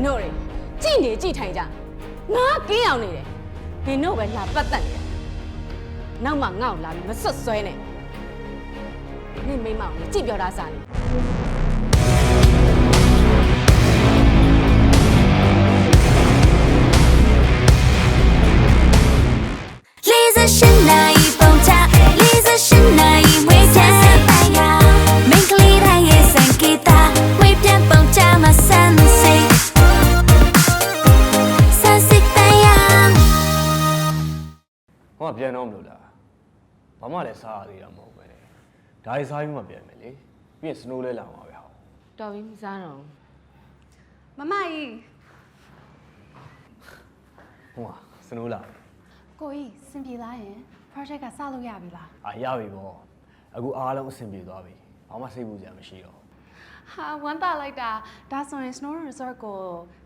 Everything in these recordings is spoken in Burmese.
င်တို့တွေကြည်နေကြည်ထိုင်ကြငါကင်းအောင်နေတယ်နင်တို့ပဲလာပတ်သက်နေတယ်နောက်မှငါ့ကိုလာပြီးမဆွတ်ဆွဲနဲ့နင်မိမအောင်ကြည်ပြောတာစားနေလေးစရှင်နိုင် တော့မလို့လားဘာမှလည်းစားရသေးတာမဟုတ်ပဲလေဒါရီစားပြီးမှပြန်မယ်လေပြီးရင်စနိုးလဲလာမှာပဲဟောတော်ပြီမစားတော့မမကြီးဟိုကစနိုးလာကိုကြီးစင်ပြေလားယင် project ကစလို့ရပြီလားအာရပြီပေါ့အခုအားလုံးအဆင်ပြေသွားပြီဘာမှစိတ်ပူစရာမရှိတော့ဘူးဟာဝမ်းသာလိုက်တာဒါဆိုရင် snow resort ကို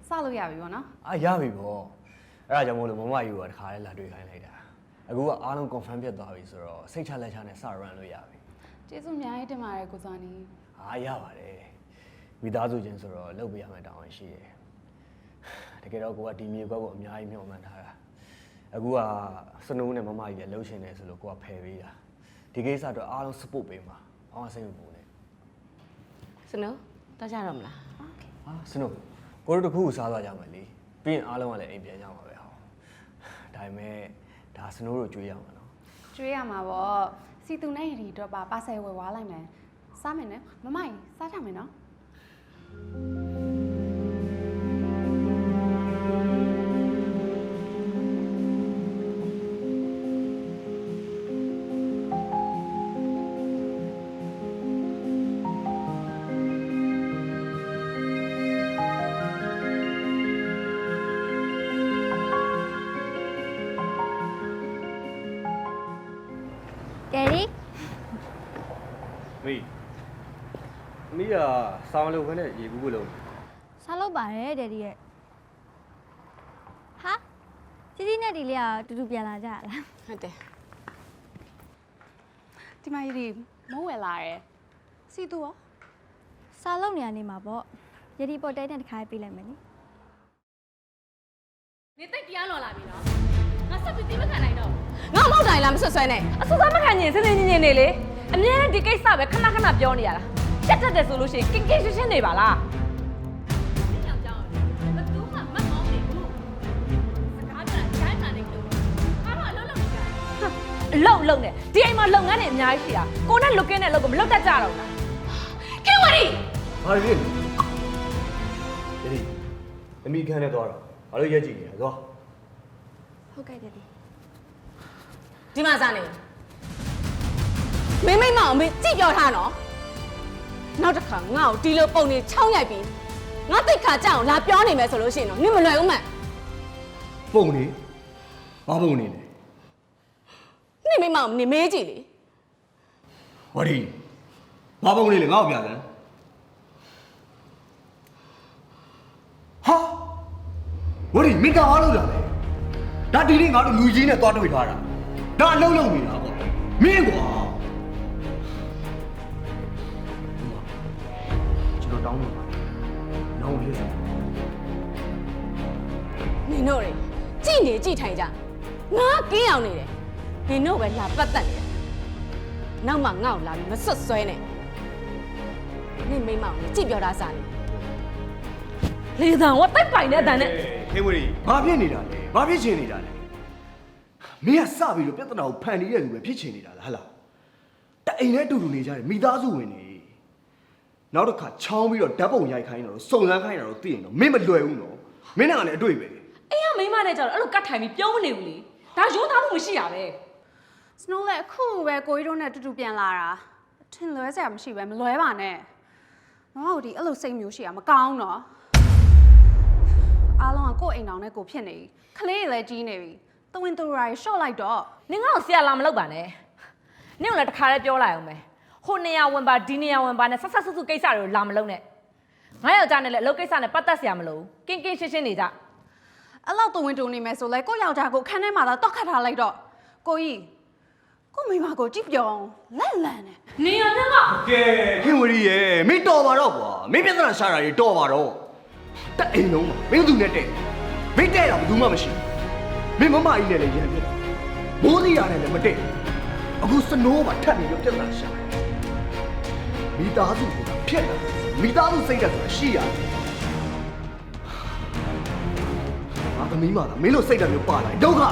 စလို့ရပြီပေါ့နော်အာရပြီပေါ့အဲ့ဒါကြောင့်မို့လို့မမယူကတခါလေးလာတွေ့ခိုင်းလိုက်တာ အခုကအားလုံး confirm ဖြစ်သွားပြီဆိုတော့စိတ်ချလက်ချနဲ့စ run လို့ရပြီကျေးဇူးအများကြီးတင်ပါတယ်ကိုစောနီအားရပါတယ်မိသားစုချင်းဆိုတော့လုပ်ပေးရမယ်တောင်းရင်ရှိတယ်တကယ်တော့ကိုကဒီမြေကွက်ကိုအများကြီးမျှော်မှန်းထားတာအခုကစနိုးနဲ့မမကြီးလည်းလှုပ်ရှင်နေဆိုလို့ကိုကဖယ်ပေးတာဒီကိစ္စတော့အားလုံး support ပေးမှာဘာမှစိတ်မပူနဲ့စနိုးတော့ကြတော့မလားဟာစနိုးကိုတို့တစ်ခုခုစားသွားကြမယ်လေပြီးရင်အားလုံးကလည်းအိမ်ပြန်ကြမှာပဲဟောဒါပေမဲ့ ဒါစနိုးတို့ကြွေးရမှာနော်ကျွေးရမှာပေါ့စီတူနဲ့ရီတော့ပါပါဆယ်ဝယ်သွားလိုက်မယ်စားမယ်နော်မမကြီးစားကြမယ်နော် ကယ်ရီမေးမီးကစောင်းလို့ခနဲ့ရေဘူးဘူးလုံးစားလို့ပါတယ်ဒယ်ဒီရဲ့ဟာជីជីနဲ့ဒီလေးကတူတူပြန်လာကြရလားဟုတ်တယ်ဒီမရီမိုးဝယ်လာတယ်စီတူရောစားလို့နေရနေမှာပေါ့ယဒီပေါ်တိုက်တဲ့တစ်ခါပေးလိုက်မယ်နိနေတိတ်တရားလော်လာပြီနော်ငါဆက်ပြီးတိမခံနိုင်တော့ ငါမောက်တိုင်လားမဆွတ်ဆွဲနဲ့အဆူဆမခံရင်စင်းစင်းညင်ညင်နေလေအမြဲတမ်းဒီကိစ္စပဲခဏခဏပြောနေရတာချက်တက်တယ်ဆိုလို့ရှိရင်ကင်ကင်ရှင်းရှင်းနေပါလားဒီယောက်ျားကိုဘယ်သူမှမတ်မောင်းနေဘူးစကားပြောတာချိုင်းမှန်နေလို့ငါတော့အလုပ်လုပ်နေကြတယ်အလုံလုံနဲ့ဒီအိမ်မှာလုပ်ငန်းတွေအများကြီးရှိတာကိုနဲ့လုတ်ကင်းနဲ့လုတ်ကမလုတ်တတ်ကြတော့ဘူးလားခင်ဝရီဘာလို့လဲယဒီအမိခန်းနဲ့သွားတော့ဘာလို့ရက်ကြည့်နေတာသွားဟုတ်ကဲ့ဒယ် ဒီဒီမှာစားနေမင်းမိမအောင်မင်းကြည့်ပြောထားနော်နောက်တစ်ခါငါ့ကိုဒီလိုပုံနေချောင်းရိုက်ပြီးငါတိတ်ခါကြအောင်လာပြောနေမယ်ဆိုလို့ရှိရင်တော့နင်မလွယ်ဘူးမှန်ပုံနေဘာပုံနေလဲနင်မိမအောင်နင်မေးကြည့်လေဝရီဘာပုံနေလဲငါ့ကိုပြစမ်းဟာဝရီမိကအားလို့လာလေဒါဒီနေ့ငါတို့လူကြီးနဲ့သွားတွေ့ထားတာ ဒါအလုံးလုံးနေတာပေါ့မင်းကွာကျွန်တော်တောင်းပါနောင်ဖြစ်စမ်းနင်တို့တွေကြည်နေကြည်ထိုင်ကြငါကင်းအောင်နေတယ်နင်တို့ပဲလာပတ်သက်နေတယ်နောက်မှငါ့ကိုလာပြီးမဆွတ်ဆွဲနဲ့နင်မိမအောင်ကြည့်ပြောတာစားနေလေသံကတိုက်ပိုင်တဲ့အတန်နဲ့ခေဝရီဘာဖြစ်နေတာလဲဘာဖြစ်ချင်နေတာလဲ မင်းကစပြီးတော့ပြဿနာကိုဖန်တီးတဲ့လူပဲဖြစ်ချင်နေတာလားဟဟလားတအိမ်နဲ့အတူတူနေကြတယ်မိသားစုဝင်နေနောက်တစ်ခါချောင်းပြီးတော့ဓာတ်ပုံရိုက်ခိုင်းတော့စုံစမ်းခိုင်းတာတော့သိရင်တော့မင်းမလွယ်ဘူးနော်မင်းကလည်းအတွေ့ပဲအေးကမိန်းမနဲ့ကြတော့အဲ့လိုကတ်ထိုင်ပြီးပြုံးမနေဘူးလေဒါရိုးသားမှုမရှိရပဲ snow လည်းအခုပဲကိုကြီးတို့နဲ့တူတူပြန်လာတာအထင်လွဲစရာမရှိပဲမလွဲပါနဲ့မမတို့ဒီအဲ့လိုစိတ်မျိုးရှိတာမကောင်းတော့အားလုံးကကိုယ့်အိမ်တော်နဲ့ကိုယ်ဖြစ်နေပြီခလေးတွေလည်းကြီးနေပြီ တဝင်းတူရာတွေရှော့လိုက်တော့နင်ကတော့ဆရာလာမလုပ်ပါနဲ့နင်ကလည်းတစ်ခါတည်းပြောလိုက်အောင်မယ်ဟိုနေရာဝင်ပါဒီနေရာဝင်ပါနဲ့ဆက်ဆက်ဆုပ်ဆုပ်ကိစ္စတွေကိုလာမလုပ်နဲ့ငါယောက်ျားနဲ့လည်းအလုပ်ကိစ္စနဲ့ပတ်သက်ဆရာမလို့ကင်းကင်းရှင်းရှင်းနေကြအဲ့လောက်တဝင်းတူနေမယ်ဆိုလဲကိုယ့်ယောက်ျားကိုခန်းထဲမှာသာတောက်ခတ်ထားလိုက်တော့ကိုကြီးကိုမိမကိုကြည့်ပြောင်းလက်လန်နဲ့နေရတဲ့ကကဲခင်ဝရီရဲ့မင်းတော်ပါတော့ကွာမင်းပြဿနာရှာတာတွေတော်ပါတော့တက်အိမ်လုံးမှာမင်းသူနဲ့တဲ့မင်းတဲ့တာဘယ်သူမှမရှိဘူး မင်းမမကြီးနဲ့လည်းရံပြစ်တာမိုးစီရတယ်လည်းမတဲ့အခုစနိုးမှာထပ်ပြီးတော့ပြဿနာရှာတယ်မိသားစုကဖြစ်လာမိသားစုစိတ်ဓာတ်ဆိုတာရှိရတယ်ငါသမီးမလားမင်းတို့စိတ်ဓာတ်မျိုးပါလာရင်ဒုက္ခ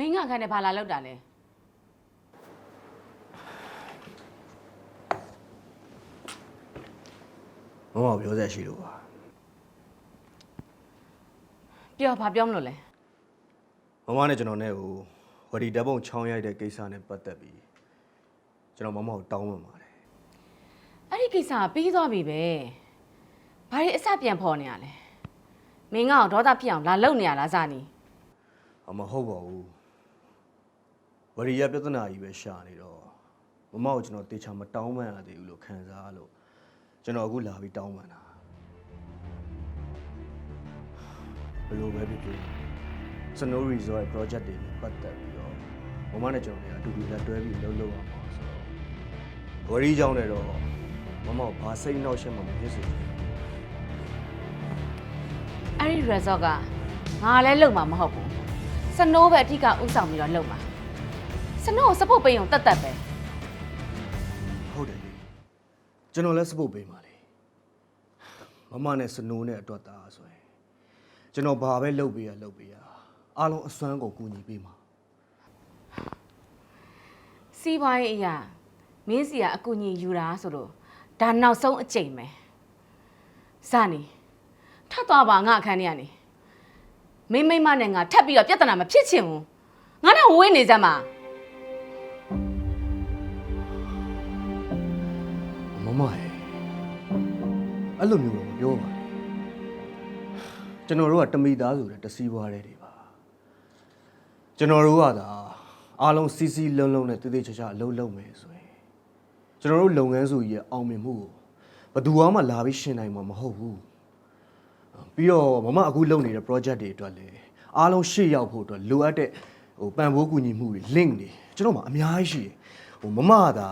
မင်းငါခန်းနဲ့ဘာလာလောက်တာလဲမမပြောစရာရှိလို့ပါပြောဘာပြောမလို့လဲမမနဲ့ကျွန်တော်နဲ့ဟိုဝရီဓာတ်ပုံချောင်းရိုက်တဲ့ကိစ္စနဲ့ပတ်သက်ပြီးကျွန်တော်မမကိုတောင်းပန်ပါတယ်အဲ့ဒီကိစ္စကပြီးသွားပြီပဲဘာတွေအစပြန်ဖော်နေရလဲမင်းငါ့ကိုဒေါသဖြစ်အောင်လာလုံနေရလားဇာနီအမဟုတ်ပါဘူးဝ ရီရပြဿနာကြီးပဲရှာနေတော့မမကိုကျွန်တော်တေချာမတောင်းပန်ရသေးဘူးလို့ခံစားလို့ကျွန်တော်အခုလာပြီးတောင်းပန်တာဘယ်လိုပဲဖြစ်ဖြစ် Snow Resort project တွေနဲ့ပတ်သက်ပြီးတော့မမနဲ့ကျွန်တော်လည်းအတူတူလက်တွဲပြီးလှုပ်လှုပ်အောင်ပါဆိုတော့ဝရီကြောင့်လည်းတော့မမကိုဘာစိတ်နှောက်ရှက်မှမဖြစ်စေချင်ဘူးအဲ့ဒီ resort ကငါလည်းလုံမှာမဟုတ်ဘူးစနိုးပဲအထီးကဥဆောင်ပြီးတော့လုံမှာ စနိုးကိုစပုတ်ပိန်အောင်တတ်တတ်ပဲဟုတ်တယ်လေကျွန်တော်လည်းစပုတ်ပေးပါလေမမနဲ့စနိုးနဲ့အတွက်သားဆိုရင်ကျွန်တော်ဘာပဲလုပ်ပေးရလုပ်ပေးရအားလုံးအစွမ်းကုန်ကူညီပေးမှာစီးပွားရေးအရာမင်းစီကအကူအညီယူတာဆိုတော့ဒါနောက်ဆုံးအကြိမ်ပဲဇာနီထပ်သွားပါငါအခန်းထဲကနေမင်းမိမနဲ့ငါထပ်ပြီးတော့ပြဿနာမဖြစ်ချင်ဘူးငါနဲ့ဝေးနေစမ်းပါ အဲ့လိုမျိုးတော့မပြောပါနဲ့ကျွန်တော်တို့ကတမိသားစုတဲ့တစည်းပွားတဲ့တွေပါကျွန်တော်တို့ကသာအားလုံးစီစီလုံးလုံးနဲ့တည်တည်ချာချာအလုပ်လုပ်မယ်ဆိုရင်ကျွန်တော်တို့လုပ်ငန်းစုကြီးရဲ့အောင်မြင်မှုကိုဘယ်သူမှလာပြီးရှင်းနိုင်မှာမဟုတ်ဘူးပြီးတော့မမအခုလုပ်နေတဲ့ project တွေအတွက်လည်းအားလုံးရှေ့ရောက်ဖို့အတွက်လိုအပ်တဲ့ဟိုပံ့ပိုးကူညီမှုတွေ link တွေကျွန်တော်မှအများကြီးရှိတယ်ဟိုမမကသာ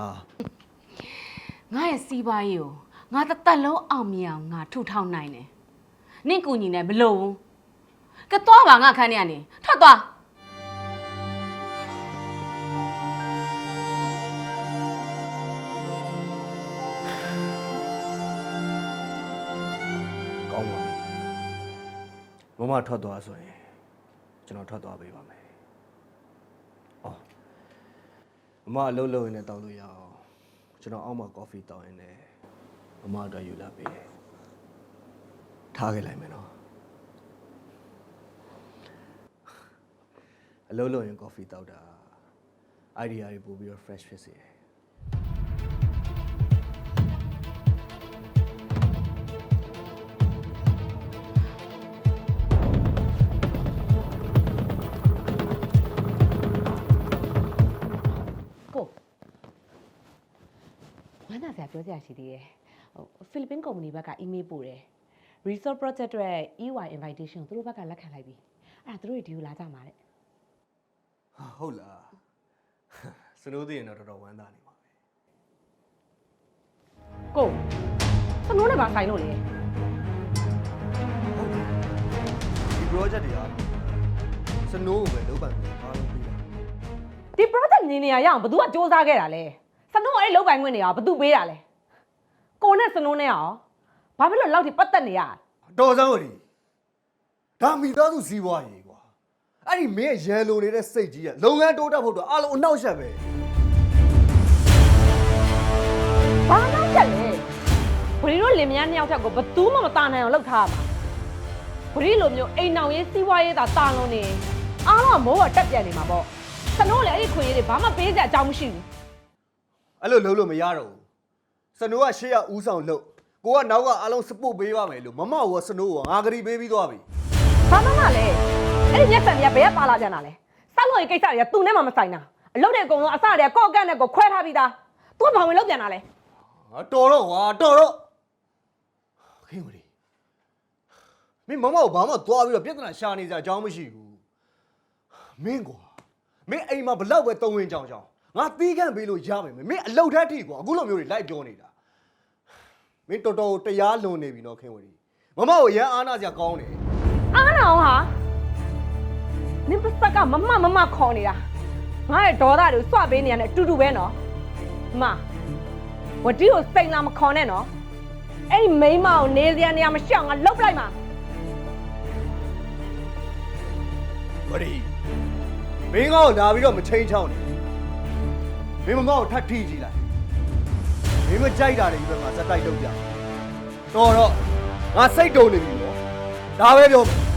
ငါရဲ့စီးပွားရေးကို ငါတစ်သက်လုံးအောင်မြင်အောင်ငါထူထောင်နိုင်တယ်နင့်ကူညီနေမလို့ဘူးကဲသွားပါငါအခန်းထဲကနေထပ်သွားကောင်းပါပြီမမထွက်သွားဆိုရင်ကျွန်တော်ထွက်သွားပေးပါမယ်အော်မမအလုပ်လုပ်ရင်းနဲ့တောက်လို့ရအောင်ကျွန်တော်အောက်မှာကော်ဖီတောက်ရင်းနဲ့ မမအတွက်ယူလာပေးတယ်ထားခဲ့လိုက်မယ်နော်အလုပ်လုပ်ရင်ကော်ဖီတောက်တာ idea တွေပို့ပြီးတော့ fresh ဖြစ်စေတယ်ကိုဝမ်းသာစရာပြောစရာရှိသေးတယ်ဟို ဖိလစ်ပင်းကုမ္ပဏီဘက်က email ပို့တယ် resort project အတွက် EY invitation ကိုသူတို့ဘက်ကလက်ခံလိုက်ပြီအဲ့ဒါသူတို့တွေဒီကိုလာကြမှာတဲ့ဟာဟုတ်လားစနိုးသေးရင်တော့တော်တော်ဝမ်းသာနေပါပဲကိုစနိုးနဲ့ပါဆိုင်လို့လေဒီ project တွေအားလုံးစနိုးကိုပဲလုပ်ပန်ပြီးအားလုံးပြီးတာဒီ project မြင်နေရရအောင်ဘယ်သူကစူးစမ်းခဲ့တာလဲစနိုးအဲ့လောက်ပိုင်ခွင့်နေရအောင်ဘယ်သူပေးတာလဲ ကိုနဲ့စနိုးနဲ့ရောဘာဖြစ်လို့လောက်ထိပတ်သက်နေရလဲတော်စမ်းဝင်ဒါမိသားစုစီးပွားရေးကွာအဲ့ဒီမင်းရဲ့ရန်လိုနေတဲ့စိတ်ကြီးကလုပ်ငန်းတိုးတက်ဖို့တော့အားလုံးအနှောက်အယှက်ပဲဘာမှမချက်လဲဘရီတို့လင်မယားနှစ်ယောက်ထက်ကိုဘသူမှမตาနိုင်အောင်လုပ်ထားရမှာဘရီလိုမျိုးအိမ်အောင်ရေးစီးပွားရေးသာတာလုံးနေအားလုံးကမိုးကတက်ပြန်နေမှာပေါ့စနိုးလည်းအဲ့ဒီခွေရေးတွေဘာမှပေးစရာအကြောင်းမရှိဘူးအဲ့လိုလုပ်လို့မရတော့ဘူး စနိုးကရှေ့ကဦးဆောင်လုပ်ကိုကနောက်ကအားလုံးစပုတ်ပေးပါမယ်လို့မမောက်ကစနိုးကငါဂရီပေးပြီးသွားပြီဘာမှမလဲအဲ့ဒီမျက်စံတွေကဘယ်ကပါလာကြတာလဲစောက်လို့ရေးကိစ္စတွေကသူနဲ့မှမဆိုင်တာအလုပ်တွေအကုန်လုံးအစတွေကကော့ကန့်နဲ့ကိုခွဲထားပြီးသားသူကဘာဝင်လုပ်ပြန်တာလဲဟာတော်တော့ကွာတော်တော့ခခင်ဝရီမင်းမမကိုဘာမှသွားပြီးတော့ပြဿနာရှာနေစရာအကြောင်းမရှိဘူးမင်းကွာမင်းအိမ်မှာဘလောက်ပဲတုံးဝင်ကြောင်ကြောင်ငါတီးခန့်ပေးလို့ရပါမယ်မင်းအလုတ်ထက်ထိကွာအခုလိုမျိုးတွေလိုက်ပြောနေတာ မင်းတော်တော်တရားလွန်နေပြီနော်ခင်ဝရီမမကိုရမ်းအားနာစရာကောင်းတယ်အားနာအောင်ဟာနင်ပစက်ကမမမမခေါ်နေတာငါရဲ့ဒေါသတွေကိုစွပေးနေရတဲ့အတူတူပဲနော်အမဝတီကိုစိတ်လာမခေါ်နဲ့နော်အဲ့ဒီမိန်းမကိုနေစရာနေရာမရှောင်ငါလှုပ်လိုက်မှာဝရီမင်းကောလာပြီးတော့မချိန်ချောင်းနေမင်းမမကိုထပ်ထိကြည့်လိုက် မင်းမကြိုက်တာတွေပဲငါစက်တိုက်လုပ်ကြတော်တော့ငါစိတ်တုံနေပြီနော်ဒါပဲပြောမယ်